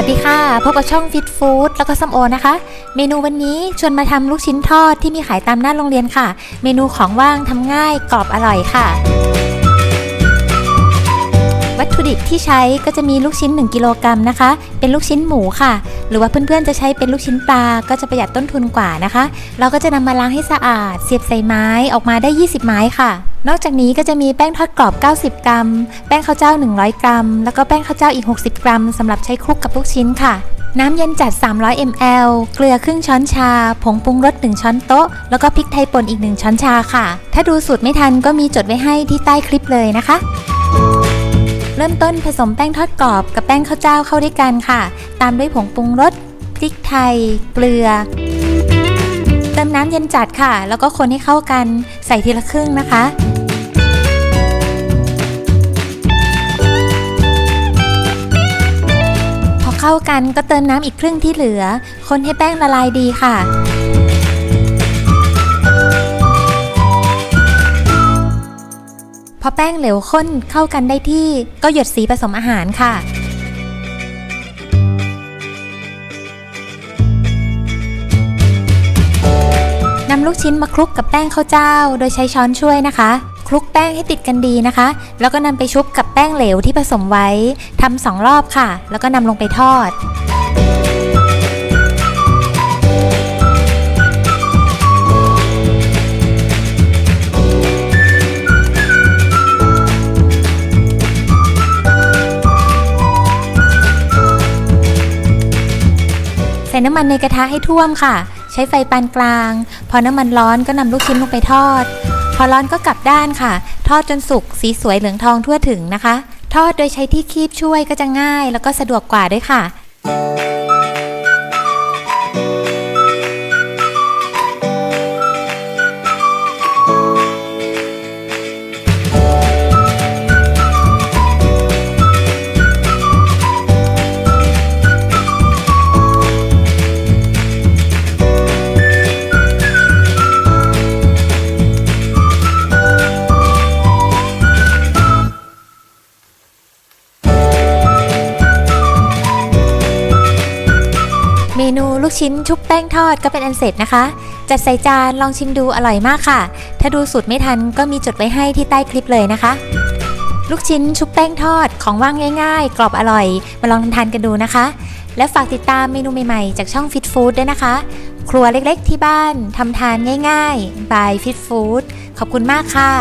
วัสดีค่ะ พบกับช่องฟิตฟู้ดแล้วก็ซัมโอนะคะ เมนูวันนี้ชวนมาทำลูกชิ้นทอดที่มีขายตามหน้าโรงเรียนค่ะ เมนูของว่างทำง่ายกรอบอร่อยค่ะ ถุดิบที่ใช้ก็จะมีลูกชิ้น 1 กิโลกรัมนะคะ เป็นลูกชิ้นหมูค่ะ หรือว่าเพื่อนๆจะใช้เป็นลูกชิ้นปลาก็จะประหยัดต้นทุนกว่านะคะ เราก็จะนำมาล้างให้สะอาด เสียบใส่ไม้ออกมาได้ 20 ไม้ค่ะ นอกจากนี้ก็จะมีแป้งทอดกรอบ 90 กรัม แป้งข้าวเจ้า 100 กรัม แล้วก็แป้งข้าวเจ้าอีก 60 กรัมสำหรับใช้คลุกกับลูกชิ้นค่ะน้ำเย็นจัด 300 ml เกลือครึ่งช้อนชา ผงปรุงรส 1 ช้อนโต๊ะ แล้วก็พริกไทยป่นอีก 1 ช้อนชาค่ะ ถ้าดูสูตรไม่ทันก็มีจดไว้ให้ที่ใต้คลิปเลยนะคะ เริ่มต้นผสมแป้งทอดกรอบกับแป้งข้าวเจ้าเข้าด้วยกันค่ะ ตามด้วยผงปรุงรสพริกไทย เกลือ เติมน้ำเย็นจัดค่ะ แล้วก็คนให้เข้ากันใส่ทีละครึ่งนะคะพอเข้ากันก็เติมน้ำอีกครึ่งที่เหลือ คนให้แป้งละลายดีค่ะ พอแป้งเหลวข้นเข้ากันได้ที่ก็หยดสีผสมอาหารค่ะ นำลูกชิ้นมาคลุกกับแป้งข้าวเจ้า โดยใช้ช้อนช่วยนะคะ คลุกแป้งให้ติดกันดีนะคะ แล้วก็นำไปชุบกับแป้งเหลวที่ผสมไว้ทำสองรอบค่ะ แล้วก็นำลงไปทอด ส่น้ำมันในกระทะให้ท่วมค่ะ ใช้ไฟปานกลาง พอน้ำมันร้อนก็นำลูกชิ้นลงไปทอด พอร้อนก็กลับด้านค่ะ ทอดจนสุกสีสวยเหลืองทองทั่วถึงนะคะ ทอดโดยใช้ที่คีบช่วยก็จะง่าย แล้วก็สะดวกกว่าด้วยค่ะ นูลูกชิ้นชุบแป้งทอดก็เป็นอันเสร็จนะคะ จัดใส่จานลองชิมดูอร่อยมากค่ะ ถ้าดูสูตรไม่ทันก็มีจดไว้ให้ที่ใต้คลิปเลยนะคะ ลูกชิ้นชุบแป้งทอดของว่างง่าย ๆ กรอบอร่อย มาลองทานกันดูนะคะ และฝากติดตามเมนูใหม่ๆ จากช่อง Fit Food ด้วยนะคะ ครัวเล็กๆ ที่บ้านทำทานง่ายๆ by Fit Food ขอบคุณมากค่ะ